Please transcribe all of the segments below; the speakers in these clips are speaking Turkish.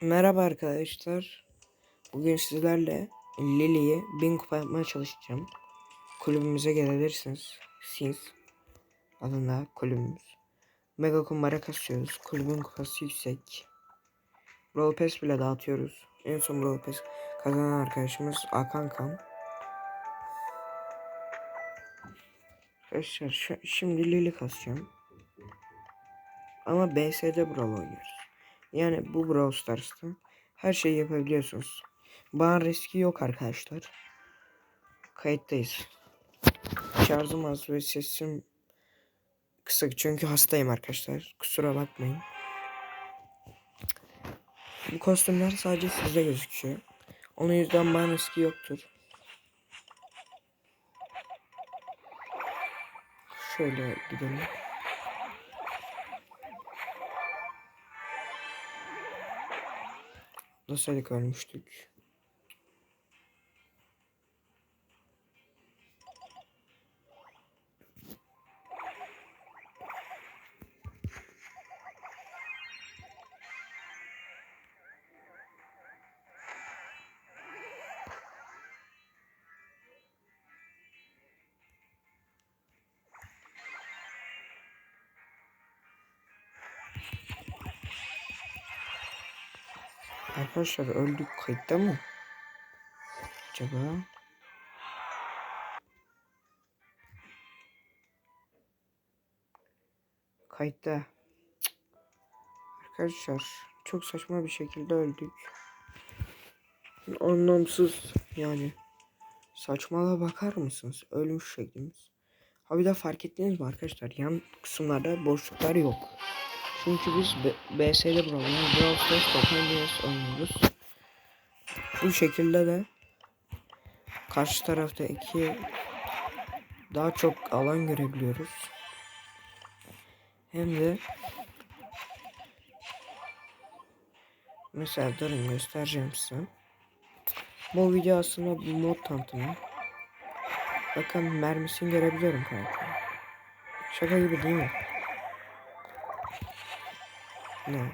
Merhaba arkadaşlar. Bugün sizlerle Lily'yi 1000 kupa yapmaya çalışacağım. Kulübümüze gelebilirsiniz. Siz adında kulübümüz. Mega kumbara kasıyoruz. Kulübün kupası yüksek. Brawl Pass bile dağıtıyoruz. En son Brawl Pass kazanan arkadaşımız Akan Kan. Arkadaşlar şimdi Lily kasacağım. Ama BS'de Brawl oynuyoruz. Yani bu Brawl Stars'ta her şeyi yapabiliyorsunuz. Ban riski yok arkadaşlar. Kayıttayız. Şarjım az ve sesim kısık çünkü hastayım arkadaşlar. Kusura bakmayın. Bu kostümler sadece sizde gözüküyor. Onun yüzden ban riski yoktur. Şöyle gidelim. Nasıl ölmüştük? Arkadaşlar öldük kayıtta mı? Acaba? Kayıtta. Arkadaşlar çok saçma bir şekilde öldük. Anlamsız yani. Saçmalığa bakar mısınız? Ölmüş şeklimiz. Ha bir de fark ettiniz mi arkadaşlar? Yan kısımlarda boşluklar yok. Çünkü biz BS'de yani Brawl Stars Tokendias oynuyoruz. Bu şekilde de karşı tarafta iki daha çok alan görebiliyoruz. Hem de mesela durun göstereceğim size. Bu video aslında bir mod tanıtımı. Bakın mermisini görebiliyorum karakterin. Şaka gibi değil mi? Ne?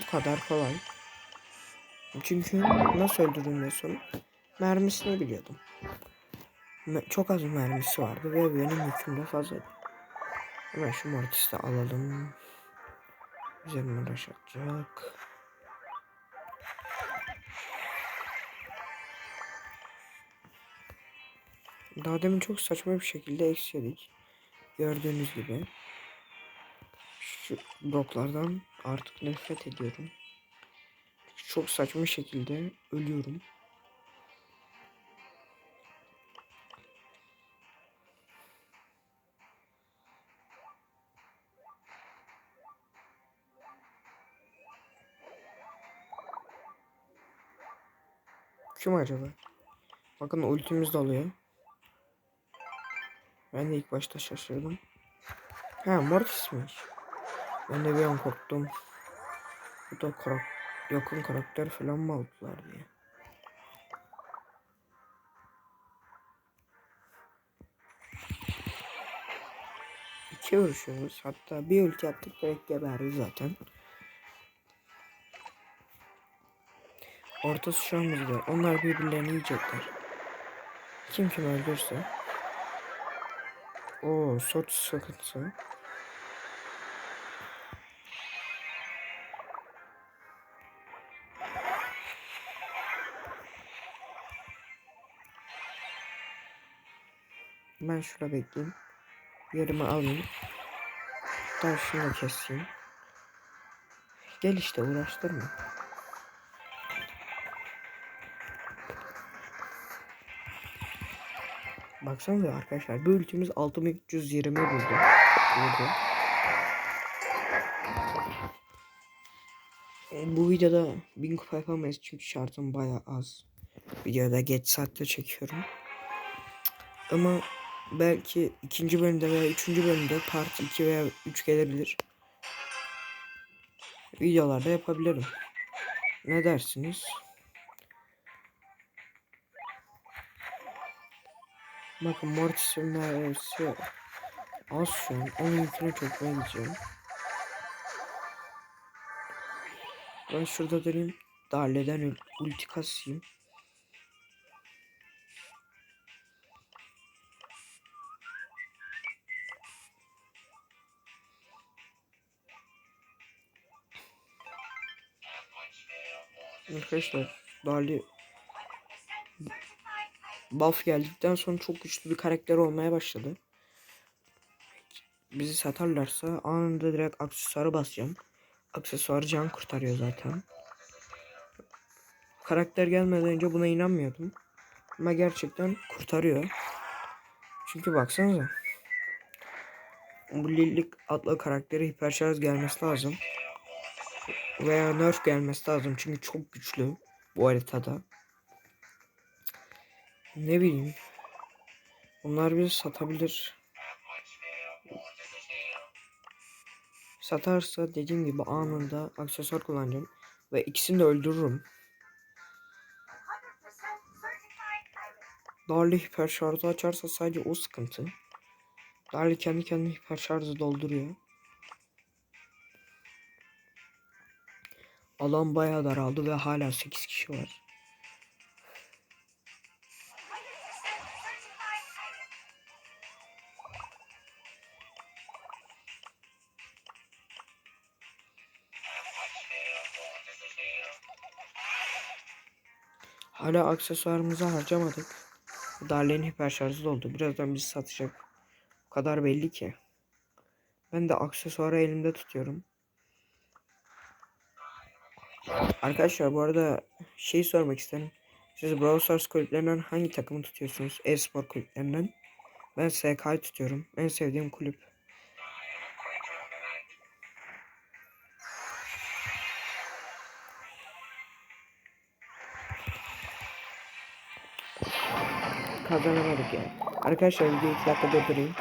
Bu kadar kolay. Çünkü nasıl öldürülmüyorsun? Mermisini biliyordum. Çok az mermisi vardı ve benim yüküm de fazlaydı. Hemen şu mortisi alalım. Üzerime uğraş Daha demin çok saçma bir şekilde eksi yedik. Gördüğünüz gibi. Şu bloklardan artık nefret ediyorum. Çok saçma şekilde ölüyorum. Kim acaba? Bakın ultimiz de alıyor. Ben de ilk başta şaşırdım. Ha Mortis'miş. Ben de bir an korktum. Bu da karak yakın karakter falan mı aldılar diye. İki vuruşuyoruz. Hatta bir ulti attık direkt geberdi zaten. Ortası şu an bizde. Onlar birbirlerini yiyecekler. Kim kim öldürse. Oo, sort sıkıntısı. Ben şurada bekleyeyim. Yerimi alayım. Hatta şunu keseyim. Gel işte uğraştırma. Baksanıza arkadaşlar bu ultimiz 6320 buldu. Vurdu. E, bu videoda 1000 kupa yapamayız çünkü şartım baya az. Videoda geç saatte çekiyorum. Ama belki ikinci bölümde veya üçüncü bölümde part 2 veya 3 gelebilir. Videolarda yapabilirim. Ne dersiniz? Bakın Mortis'in mermisi Az şu an. Onun yükünü çekmeye gideceğim. Ben şurada durayım. Darleden ul- ulti kasayım. Arkadaşlar Dali buff geldikten sonra çok güçlü bir karakter olmaya başladı. Bizi satarlarsa anında direkt aksesuarı basacağım. Aksesuar can kurtarıyor zaten. Karakter gelmeden önce buna inanmıyordum. Ama gerçekten kurtarıyor. Çünkü baksanıza. Bu Lillik adlı karakteri hiperşarj gelmesi lazım. Veya nerf gelmesi lazım. Çünkü çok güçlü bu haritada. Ne bileyim. Bunlar bizi satabilir. Satarsa dediğim gibi anında aksesuar kullanacağım. Ve ikisini de öldürürüm. Darli hiper şarjı açarsa sadece o sıkıntı. Darli kendi kendine hiper şarjı dolduruyor. Alan bayağı daraldı ve hala 8 kişi var. Hala aksesuarımızı harcamadık. Darle'nin hiper şarjı doldu. Birazdan bizi satacak. O kadar belli ki. Ben de aksesuarı elimde tutuyorum. Arkadaşlar bu arada şey sormak isterim. Siz Brawl Stars kulüplerinden hangi takımı tutuyorsunuz? E-spor kulüplerinden. Ben SK'yı tutuyorum. En sevdiğim kulüp. Kazanamadık yani. Arkadaşlar videoyu 2 dakika durdurayım.